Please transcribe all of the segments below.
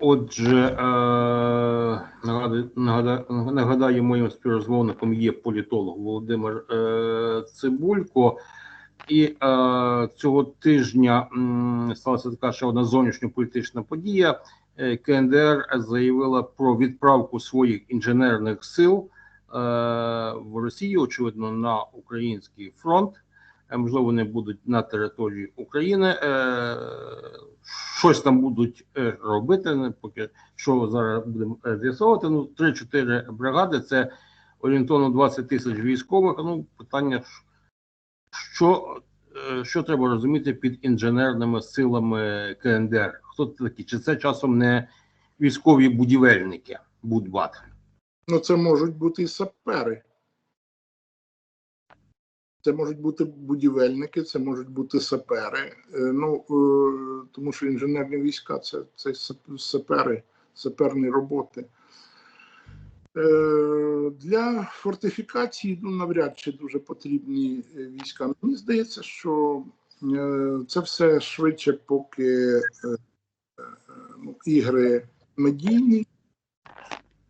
Отже, е, нагадаю, моїм співрозмовником є політолог Володимир е, Цибулько. І е, цього тижня сталася така ще одна зовнішньополітична подія. КНДР заявила про відправку своїх інженерних сил в Росію, очевидно, на український фронт. Е, можливо, вони будуть на території України. Е, щось там будуть е, робити. Поки що зараз будемо з'ясовувати. Ну, 3-4 бригади це орієнтовно 20 тисяч військових. Ну, питання, що, що треба розуміти під інженерними силами КНДР? Хто це такі? Чи це часом не військові будівельники? Будбат? Ну, це можуть бути і сапери. Це можуть бути будівельники, це можуть бути сапери. Е, Ну, е, тому що інженерні війська це, це сапери, саперні роботи. Е, Для фортифікації ну, навряд чи дуже потрібні війська. Мені здається, що це все швидше, поки ну, ігри медійні.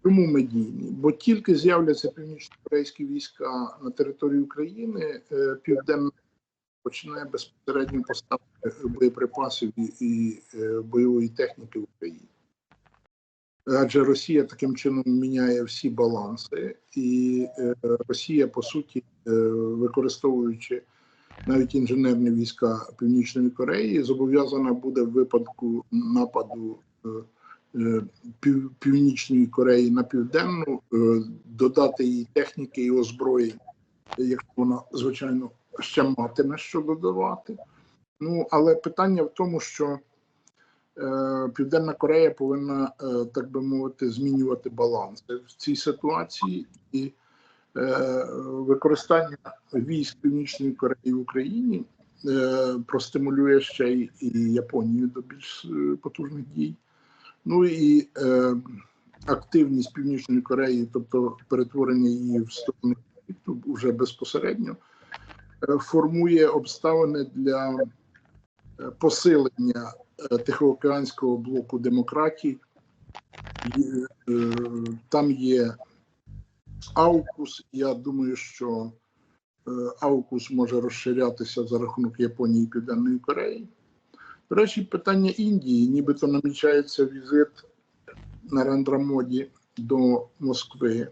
Чому медійні? Бо тільки з'являться північно-корейські війська на території України, е, південна починає безпосередньо поставки боєприпасів і, і е, бойової техніки в Україні. Адже Росія таким чином міняє всі баланси, і е, Росія, по суті, використовуючи навіть інженерні війська Північної Кореї, зобов'язана буде в випадку нападу. Е, Пів, Північної Кореї на південну, е, додати їй техніки і озброєння, якщо вона, звичайно, ще матиме що додавати. Ну, але питання в тому, що е, Південна Корея повинна, так би мовити, змінювати баланси в цій ситуації, і використання військ Північної Кореї в Україні простимулює ще і Японію до більш потужних дій. Ну і е, активність Північної Кореї, тобто перетворення її в сторону конфлікту вже безпосередньо, е, формує обставини для е, посилення е, Тихоокеанського блоку демократій. І, е, там є Аукус. Я думаю, що е, Аукус може розширятися за рахунок Японії і Південної Кореї. До речі, питання Індії, нібито намічається візит Нарендра Моді до Москви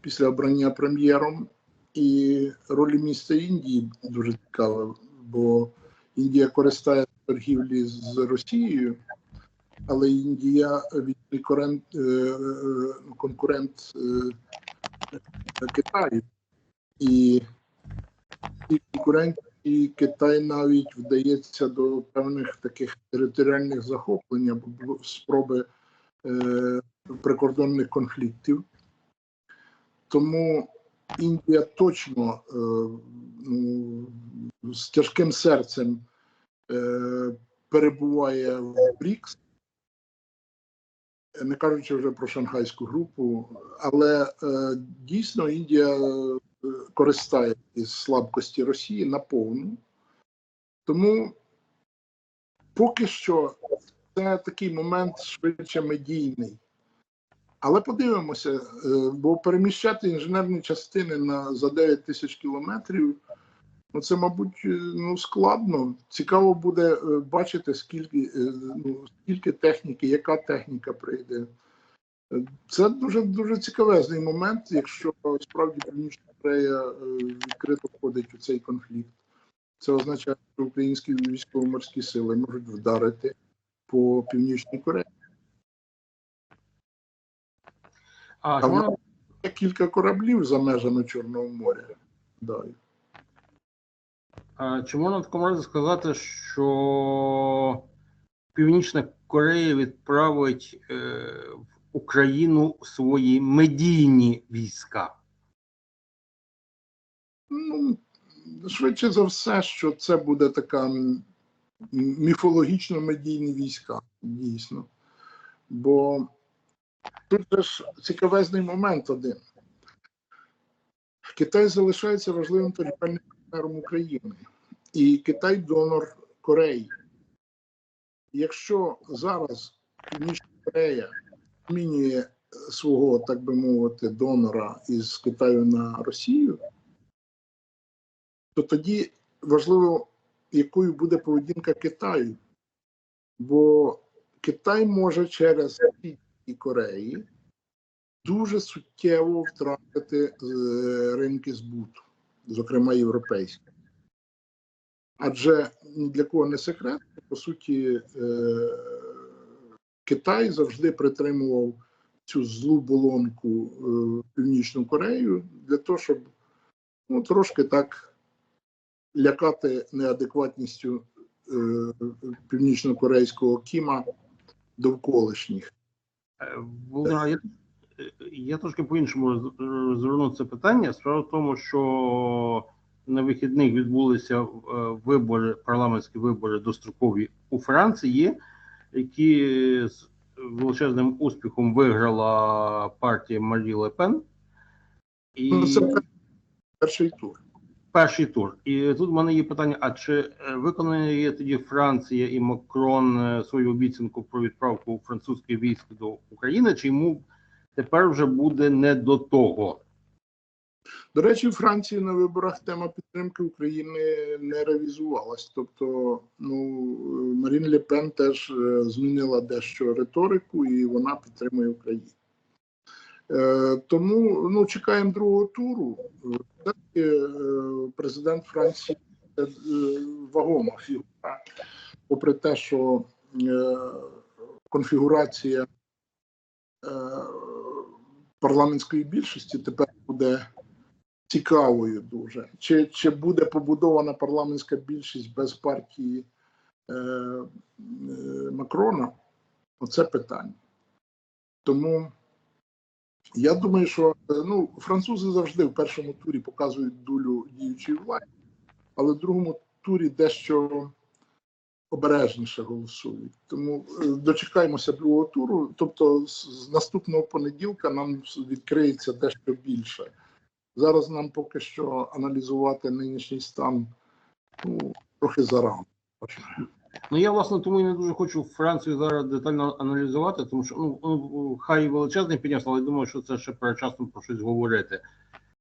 після обрання прем'єром. І роль міста Індії дуже цікава, бо Індія користає торгівлі з Росією, але Індія відний конкурент, е, е, е, Китаю. І ці конкуренти і Китай навіть вдається до певних таких територіальних захоплень або спроби е, прикордонних конфліктів. Тому Індія точно е, ну, з тяжким серцем е, перебуває в БРІКС, не кажучи вже про шанхайську групу, але е, дійсно Індія е, користає із слабкості Росії наповну. Тому поки що це такий момент швидше медійний. Але подивимося, е, бо переміщати інженерні частини на за 9 тисяч кілометрів, ну це, мабуть, е, ну, складно. Цікаво буде е, бачити, скільки, ну, скільки техніки, яка техніка прийде. Це дуже дуже цікавезний момент, якщо справді Північна Корея е, відкрито входить у цей конфлікт. Це означає, що українські військово-морські сили можуть вдарити по Північній Кореї. А, можна нас є кілька кораблів за межами Чорного моря. Да. А Чи можна в такому разі сказати, що Північна Корея відправить е, в Україну свої медійні війська? Ну, швидше за все, що це буде така міфологічно-медійні війська, дійсно. Бо тут ж цікавезний момент один. Китай залишається важливим торгівельним партнером України, і Китай донор Кореї. Якщо зараз Північна Корея змінює свого, так би мовити, донора із Китаю на Росію, то тоді важливо, якою буде поведінка Китаю. Бо Китай може через і Кореї дуже суттєво втратити е, ринки збуту, зокрема європейські. Адже для кого не секрет, по суті, е, Китай завжди притримував цю злу болонку е, Північну Корею для того, щоб ну, трошки так лякати неадекватністю е, північно-корейського Кіма довколишніх. Е, Володимир, я, я трошки по-іншому роз- розверну це питання. Справа в тому, що на вихідних відбулися е, вибори, парламентські вибори дострокові у Франції, які з величезним успіхом виграла партія Марі Ле Пен. І Ну, це перший тур. перший тур. І тут в мене є питання: а чи е, виконує тоді Франція і Макрон е, свою обіцянку про відправку французьких військ до України, чи йому тепер вже буде не до того? До речі, в Франції на виборах тема підтримки України не ревізувалась. Тобто, ну Марін Ле Пен теж е, змінила дещо риторику, і вона підтримує Україну. Е, тому ну, чекаємо другого туру. Е, президент Франції вагома фігура, попри те, що конфігурація парламентської більшості тепер буде цікавою дуже. Чи, чи буде побудована парламентська більшість без партії е, е, Макрона? Оце питання. Тому я думаю, що е, ну, французи завжди в першому турі показують дулю діючої влади, але в другому турі дещо обережніше голосують. Тому е, дочекаємося другого туру. Тобто, з наступного понеділка нам відкриється дещо більше. Зараз нам поки що аналізувати нинішній стан ну, трохи зарано. Ну я власне тому і не дуже хочу Францію зараз детально аналізувати, тому що ну, ну хай величезний підняв, але я думаю, що це ще перечасно про щось говорити.